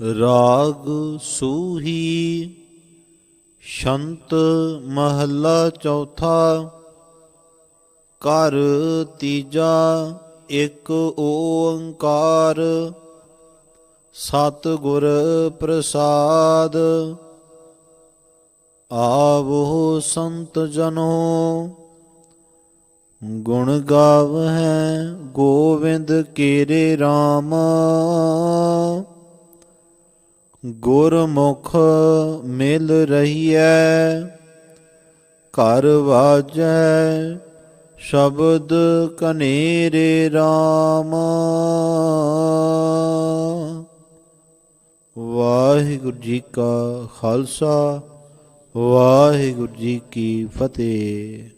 ਰਾਗ ਸੂਹੀ, ਸ਼ੰਤ ਮਹੱਲਾ ਚੌਥਾ ਕਰ ਤੀਜਾ, ਇੱਕ ਓੰਕਾਰ ਸਤ ਗੁਰ ਪ੍ਰਸਾਦ। ਆਵੋ ਸੰਤ ਜਨੋ, ਗੁਣ ਗਾਵ ਹੈ ਗੋਵਿੰਦ ਕੇਰੇ RAM ਗੁਰਮੁਖ ਮਿਲ ਰਹੀਐ, ਘਰ ਵਾਜੈ ਸ਼ਬਦ ਕਨੇਰੇ RAM ਵਾਹਿਗੁਰੂ ਜੀ ਕਾ ਖਾਲਸਾ, ਵਾਹਿਗੁਰੂ ਜੀ ਕੀ ਫਤਿਹ।